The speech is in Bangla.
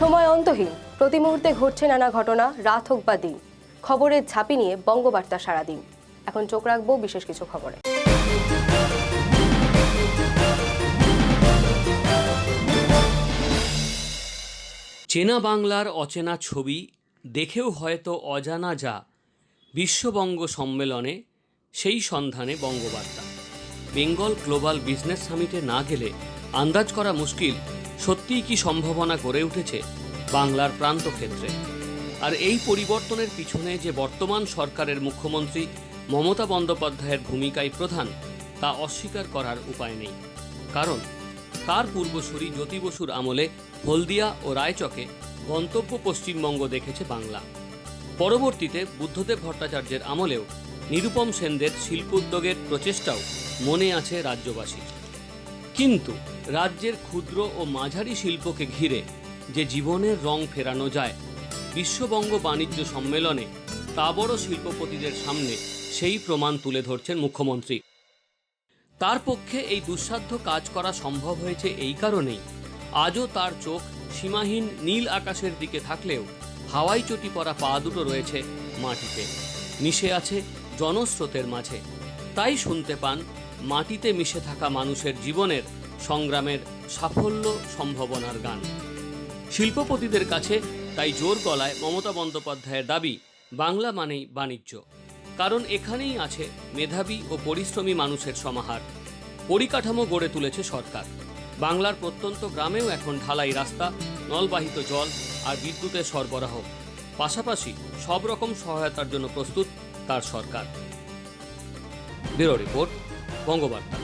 সময় অন্তহীন। প্রতি মুহূর্তে ঘটছে নানা ঘটনা, রাত হোক বা দিন। খবরের ঝাঁপি নিয়ে বঙ্গবার্তা সারাদিন। এখন চোখ রাখব বিশেষ কিছু খবরে। চেনা বাংলার অচেনা ছবি, দেখেও হয়তো অজানা যা বিশ্ববঙ্গ সম্মেলনে, সেই সন্ধানে বঙ্গবার্তা। বেঙ্গল গ্লোবাল বিজনেস সামিটে না গেলে আন্দাজ করা মুশকিল সত্যিই কি সম্ভাবনা গড়ে উঠেছে বাংলার প্রান্তক্ষেত্রে? আর এই পরিবর্তনের পিছনে যে বর্তমান সরকারের মুখ্যমন্ত্রী মমতা বন্দ্যোপাধ্যায়ের ভূমিকাই প্রধান, তা অস্বীকার করার উপায় নেই। কারণ, তার পূর্বসূরি জ্যোতি বসুর আমলে হলদিয়া ও রায়চকে গন্তব্য পশ্চিমবঙ্গ দেখেছে বাংলা। পরবর্তীতে বুদ্ধদেব ভট্টাচার্যের আমলেও নিরুপম সেনদের শিল্পোদ্যোগের প্রচেষ্টাও মনে আছে রাজ্যবাসীর। কিন্তু রাজ্যের ক্ষুদ্র ও মাঝারি শিল্পকে ঘিরে যে জীবনের রং ফেরানো যায়, বিশ্ববঙ্গ বাণিজ্য সম্মেলনে তা বড় শিল্পপতিদের সামনে সেই প্রমাণ তুলে ধরছেন মুখ্যমন্ত্রী। তার পক্ষে এই দুঃসাধ্য কাজ করা সম্ভব হয়েছে এই কারণেই আজও তার চোখ সীমাহীন নীল আকাশের দিকে থাকলেও হাওয়াই চটি পরা পা দুটো রয়েছে মাটিতে। মিশে আছে জনস্রোতের মাঝে। তাই শুনতে পান মাটিতে মিশে থাকা মানুষের জীবনের সংগ্রামের সাফল্য সম্ভাবনার গান। শিল্পপতিদের কাছে তাই জোর গলায় মমতা বন্দ্যোপাধ্যায়ের দাবি, বাংলা মানেই বাণিজ্য। কারণ এখানেই আছে মেধাবী ও পরিশ্রমী মানুষের সমাহার। পরিকাঠামো গড়ে তুলেছে সরকার। বাংলার প্রত্যন্ত গ্রামেও এখন ঢালাই রাস্তা, নলবাহিত জল আর বিদ্যুতের সরবরাহ। পাশাপাশি সব রকম সহায়তার জন্য প্রস্তুত তার সরকার। Bureau report. বঙ্গবার্তা